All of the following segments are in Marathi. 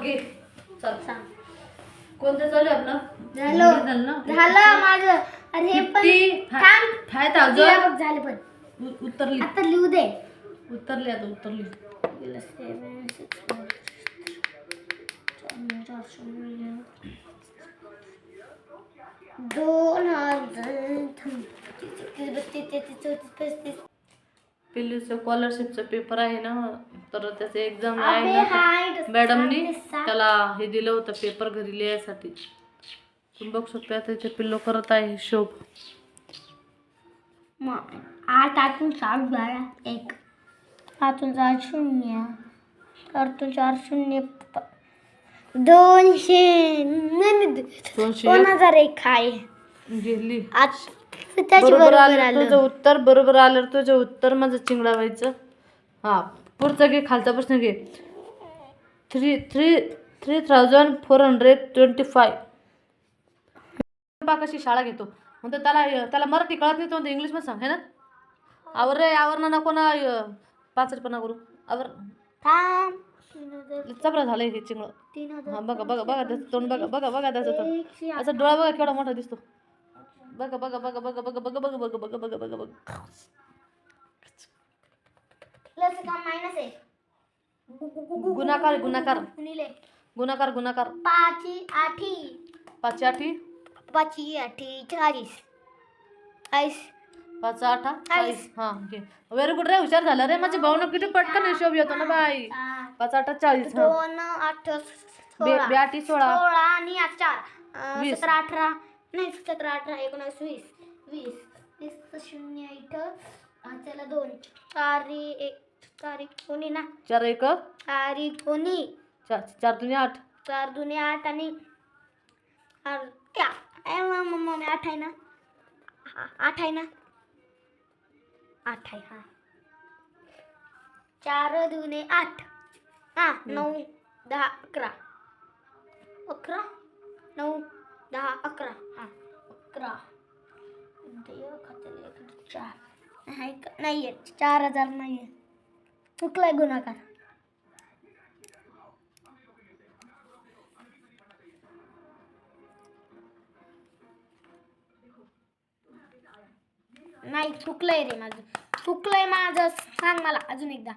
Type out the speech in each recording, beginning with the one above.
घे चल सांग कोणतं चालू आहे आपलं झालं. हे झालं ना झालं माझं अरे हे पण थांब फाय दिला थाउजंड बघ झालं पण उतरली आता लिहू दे उतरली आता उतरली गेलं seven, six, five, चार, चार, शून्य. दोन हजार थांब. तीस, बत्तीस, तेहतीस, चौतीस, पस्तीस. पिल्लूचं स्कॉलरशिपचा पेपर आहे ना तर त्याचं एक्झाम मॅडमनी. त्याला हे दिलं होतं पेपर घरी लिहायसाठी. तुम्ही बघू शकता आता इथे पिल्लू करत आहे हिशोब. आठ आठून सात बारा एक. आठून चार शून्य चारतून चार शून्य दोनशे दोन हजार एक आहे. गेली आज त्याची बरोबर आलं तुझं उत्तर बरोबर आलं तुझं उत्तर माझं चिंगडा व्हायचं. हा. पुढचा घे खालचा प्रश्न घे three three three thousand four hundred twenty five कशी शाळा घेतो म्हणतो त्याला त्याला मराठी कळत नाही तो म्हणतो इंग्लिशमध्ये सांग है ना आवर रे आवर ना नको ना पाचरपणा करू आवर चपरा झालं हे चिंगळ हा बघा बघा बघा त्याचं तोंड बघा बघा बघा त्याचं तोंड असं डोळा बघा केवढा मोठा दिसतो बघा बघा बघा बघा बघा बघा बघा बघा बघा बघा बघा बघा प्लस का मायनस आहे? गुणाकार गुणाकार. गुणिले. गुणाकार गुणाकार. पाची आठी. पाचशे आठी? पाची आठी चाळीस. चाळीस. पाच आठा चाळीस. हा घे व्हेरी गुड रे हुशार झाला रे. माझी भावना किती पटकन हिशोब येतो ना बाई. पाच आठा. चाळीस हा. दोन आठ बे सोळा ब्याटी सोळा. सोळा आणि आठ चार. अं, वीस. सतरा अठरा. नाही सतरा अठरा एकोणावीस वीस. वीस. वीस शून्य इथं हा, त्याला दोन. चारी एक. चारी कोणी ना? चार एक? चारी कोणी? चार चार दुनी आठ. चार दुने आठ आणि आठ आहे ना? हा, आठ आहे ना? आठ आहे हा. चार दुने आठ. हा नऊ दहा अकरा. अकरा? नऊ दहा अकरा. हा अकरा. एक, एक, चार. आहे का? नाहीये. चार हजार नाहीये. चुकलाय गुणाकार. नाही चुकलंय रे माझं. चुकलंय माझं. सांग मला अजून एकदा.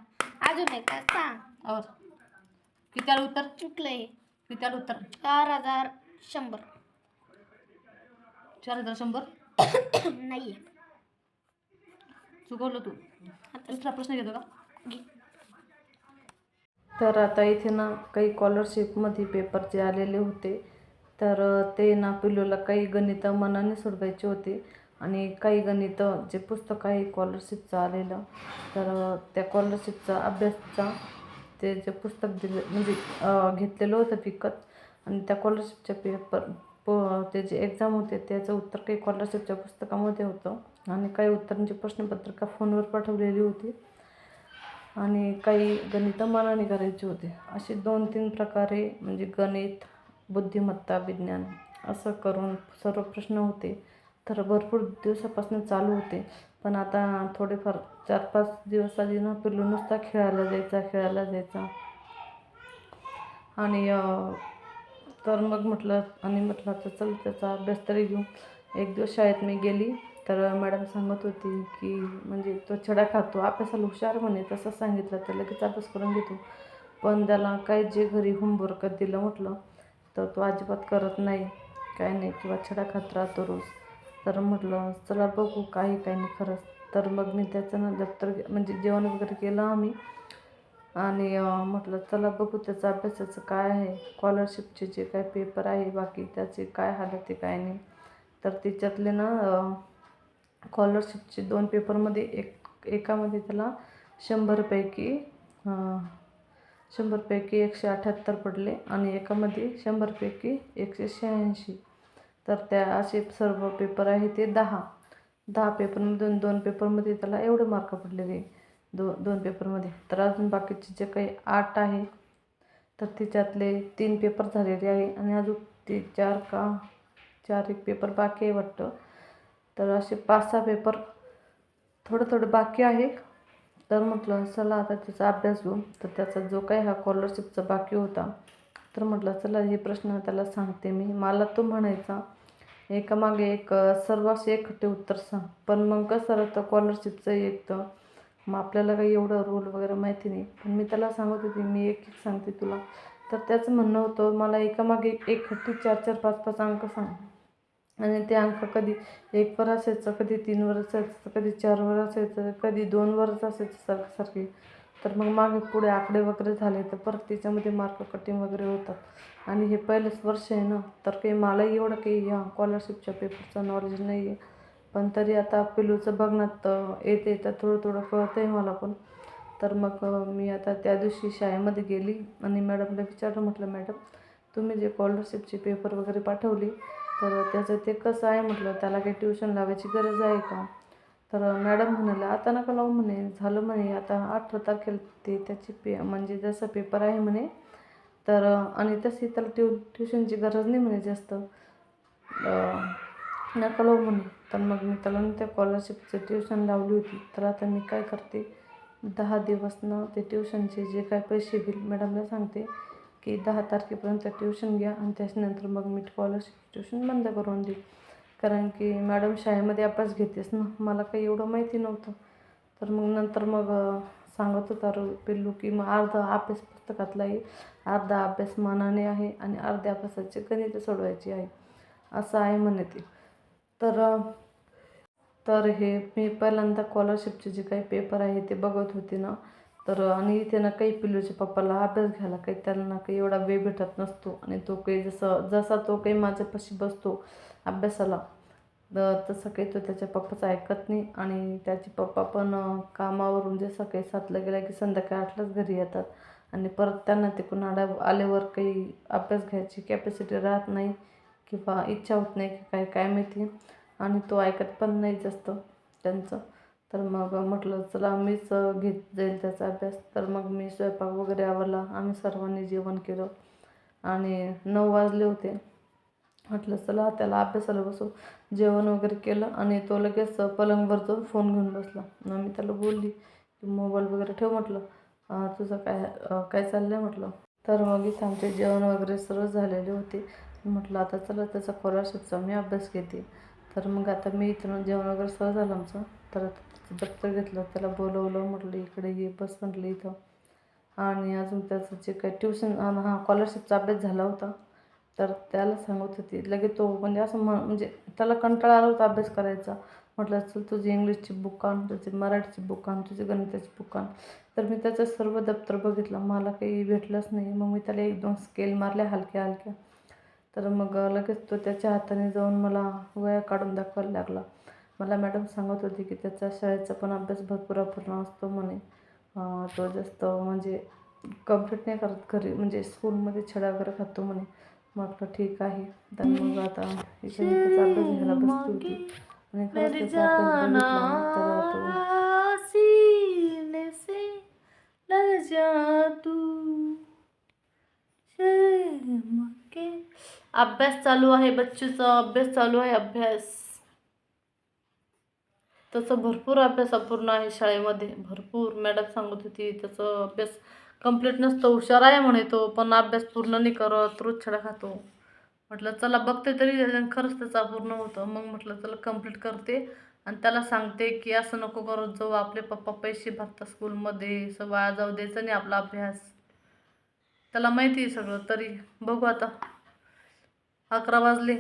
अजून एकदा सांग. और उत्तर? चुकलंय किती आलं उत्तर? चार हजार शंभर. चार हजार शंभर? नाहीये. चुकवलं तू. दुसरा प्रश्न घेतो का. तर आता इथे ना काही स्कॉलरशिपमध्ये पेपर जे आलेले होते तर ते ना पिलूला काही गणितं मनाने सोडवायचे होते आणि काही गणितं जे पुस्तक आहे स्कॉलरशिपचं आलेलं तर त्या स्कॉलरशिपचा अभ्यासचा ते जे पुस्तक दिलं म्हणजे घेतलेलं होतं विकत आणि त्या स्कॉलरशिपच्या पेपर प ते जे एक्झाम होते त्याचं उत्तर काही स्कॉलरशिपच्या पुस्तकामध्ये होतं आणि काही उत्तरांची प्रश्नपत्रिका फोनवर पाठवलेली होती. आणि काही गणितं मनाने करायचे होते. असे दोन तीन प्रकारे म्हणजे गणित बुद्धिमत्ता विज्ञान असं करून सर्व प्रश्न होते. तर भरपूर दिवसापासून चालू होते. पण आता थोडेफार चार पाच दिवस आधी ना पिल्लू नुसता खेळायला जायचा खेळायला जायचा. आणि तर मग म्हटलं आणि म्हटलं तर चल त्याचा अभ्यास तरी घेऊ. एक दिवस शाळेत मी गेली. तर मॅडम सांगत होती की म्हणजे तो छडा खातो. अभ्यासाला हुशार म्हणे तसं सांगितलं तर लगेच अभ्यास करून घेतो. पण त्याला काय जे घरी होमवर्क दिलं म्हटलं तर तो अजिबात करत नाही. काय नाही किंवा छडा खात राहतो रोज. तर म्हटलं चला बघू काही काही नाही खरंच. तर मग मी त्याचं ना दप्तर म्हणजे जेवण वगैरे केलं आम्ही. आणि म्हटलं चला बघू त्याचं अभ्यासाचं काय आहे. स्कॉलरशिपचे जे काय पेपर आहे बाकी त्याचे काय हालत आहे काय नाही. तर त्याच्यातले ना स्कॉलरशिपचे दोन पेपरमध्ये एक एकामध्ये त्याला शंभरपैकी शंभरपैकी एकशे अठ्ठ्याहत्तर पडले आणि एकामध्ये शंभरपैकी एकशे शहाऐंशी. तर त्या असे सर्व पेपर आहे ते दहा. दहा पेपरमधून दोन पेपरमध्ये त्याला एवढे मार्क पडलेले दो दोन पेपरमध्ये तर अजून बाकीचे जे काही आठ आहे तर त्याच्यातले तीन पेपर झालेले आहे आणि अजून ते चार का चार एक पेपर बाकी आहे वाटतं. तर असे पाच सहा पेपर थोडं थोडं बाकी आहे. तर म्हटलं चला आता त्याचा अभ्यास घेऊ. तर त्याचा जो काही हा स्कॉलरशिपचा बाकी होता तर म्हटलं चला हे प्रश्न त्याला सांगते मी. मला तो म्हणायचा एकामागे एक अ, सर्व असे एकखट्टे उत्तर सांग. पण मग कसं राहतं स्कॉलरशिपचं एक तर मग आपल्याला काही एवढं रूल वगैरे माहिती नाही. पण मी त्याला सांगत होती मी एक एक सांगते तुला. तर त्याचं म्हणणं होतं मला एकामागे एक हट्टी चार चार पाच पाच अंक सांग. आणि ते अंक कधी एक वर असायचं कधी तीन वर असायचं कधी चार वर असायचं कधी दोन वरच असायचं सारखं सारखे. तर मग मागे पुढे आकडे वगैरे झाले तर परत त्याच्यामध्ये मार्क कटिंग वगैरे होतात. आणि हे पहिलंच वर्ष आहे ना तर काही मलाही एवढं काही ह्या स्कॉलरशिपच्या पेपरचं नॉलेज नाही आहे पण तरी आता पिलूचं बघण्यात येते तर थोडं थोडं कळतं आहे मला पण. तर मग मी आता त्या दिवशी शाळेमध्ये गेली आणि मॅडमला विचारलं म्हटलं मॅडम तुम्ही जे स्कॉलरशिपचे पेपर वगैरे पाठवली तर त्याचं ते कसं आहे म्हटलं त्याला काही ट्युशन लावायची गरज आहे का? तर मॅडम म्हणाल्या आता नका लावू म्हणे झालं म्हणे आता अठरा तारखेला ते त्याची पे म्हणजे जसं पेपर आहे म्हणे तर आणि तशी त्याला ट्यू ट्युशनची गरज नाही म्हणे जास्त. नका लावू म्हणे. तर मग मी त्याला त्या स्कॉलरशिपचं ट्युशन लावली होती. तर आता मी काय करते? दहा दिवसनं ते ट्युशनचे जे काय पैसे बिल मॅडमला सांगते की दहा तारखेपर्यंत ट्युशन घ्या आणि त्याच्यानंतर मग मी स्कॉलरशिप ट्युशन बंद करून देईल कारण की मॅडम शाळेमध्ये अभ्यास घेतेस ना. मला काही एवढं माहिती नव्हतं. तर मग नंतर मग सांगत होता रो पिल्लू की मग अर्धा अभ्यास पुस्तकातला आहे. अर्धा अभ्यास मनाने आहे आणि अर्ध्या अभ्यासाचे गणित सोडवायची आहे. असं आहे म्हणे तर तर हे मी पहिल्यांदा स्कॉलरशिपचे जे काही पेपर आहे ते बघत होते ना. तर आणि इथे ना काही पिल्लूच्या पप्पाला अभ्यास घ्यायला काही त्यांना काही एवढा वेळ भेटत नसतो. आणि तो काही जसं जसा तो काही माझ्यापाशी बसतो अभ्यासाला तर तसं काही तो त्याच्या पप्पाचं ऐकत नाही. आणि त्याचे पप्पा पण कामावरून जे सकाळी सातला गेला की संध्याकाळी आठलाच घरी येतात. आणि परत त्यांना तिकडून आल्या आल्यावर काही अभ्यास घ्यायची कॅपॅसिटी राहत नाही किंवा इच्छा होत नाही की काय काय माहिती. आणि तो ऐकत पण नाही जास्त त्यांचं. तर मग म्हटलं चला मीच घेत जाईल त्याचा अभ्यास. तर मग मी स्वयंपाक वगैरे आवरला आम्ही सर्वांनी जेवण केलं आणि नऊ वाजले होते. म्हटलं चला त्याला अभ्यासाला बसू. जेवण वगैरे केलं आणि तो लगेच पलंगवर जाऊन फोन घेऊन बसला. मी त्याला बोलली की मोबाईल वगैरे ठेव म्हटलं. तुझं काय काय चाललं आहे म्हटलं. तर मग इथं आमचे जेवण वगैरे सर्व झालेले होते. म्हटलं आता चला त्याचा स्कॉलरशिपचा मी अभ्यास घेते. तर मग आता मी इथून जेवण वगैरे सर्व झालं आमचं. तर दप्तर घेतलं त्याला बोलवलं म्हटलं इकडे ये बस म्हटलं इथं. आणि अजून त्याचं जे काही ट्युशन हा स्कॉलरशिपचा अभ्यास झाला होता तर त्याला सांगत होती. लगेच तो म्हणजे असं म म्हणजे त्याला कंटाळा आला होता अभ्यास करायचा. म्हटलं चल तुझी इंग्लिशची बुक आण तुझी मराठीची बुक आण तुझी गणिताची बुक आण. तर मी त्याचं सर्व दप्तर बघितलं. मला काही भेटलंच नाही. मग मी त्याला एक दोन स्केल मारल्या हलक्या हलक्या. तर मग लगेच तो त्याच्या हाताने जाऊन मला वया काढून दाखवायला लागला. मला मॅडम सांगत होती की त्याचा शाळेचा पण अभ्यास भरपूर अपूर्ण असतो म्हणे. तो जास्त म्हणजे कंप्लीट नाही करत घरी म्हणजे स्कूलमध्ये छडा वगैरे खातो म्हणे. म्हटलं ठीक आहे. तर मग आता इथे मी त्याचा अभ्यास घ्यायला बसली होती. आणि खरंच त्याचा अभ्यास बघितला तर तो सीने से लग जा तू। शर्म के अभ्यास चालू आहे बच्चूचा अभ्यास चालू आहे अभ्यास. त्याचा भरपूर अभ्यास अपूर्ण आहे शाळेमध्ये. भरपूर मॅडम सांगत होती त्याचा अभ्यास कंप्लीट नसतो हुशार आहे म्हणे तो पण अभ्यास पूर्ण नाही करत रोज छडा खातो. म्हटलं चला बघते तरी खरंच त्याचं पूर्ण होतं. मग म्हटलं चला कंप्लीट करते. आणि त्याला सांगते की असं नको करत जाऊ आपले पप्पा पैसे भरतात स्कूलमध्ये असं वाया जाऊ द्यायचं नाही आपला अभ्यास. त्याला माहिती आहे सगळं तरी बघू आता. अकरा वाजले.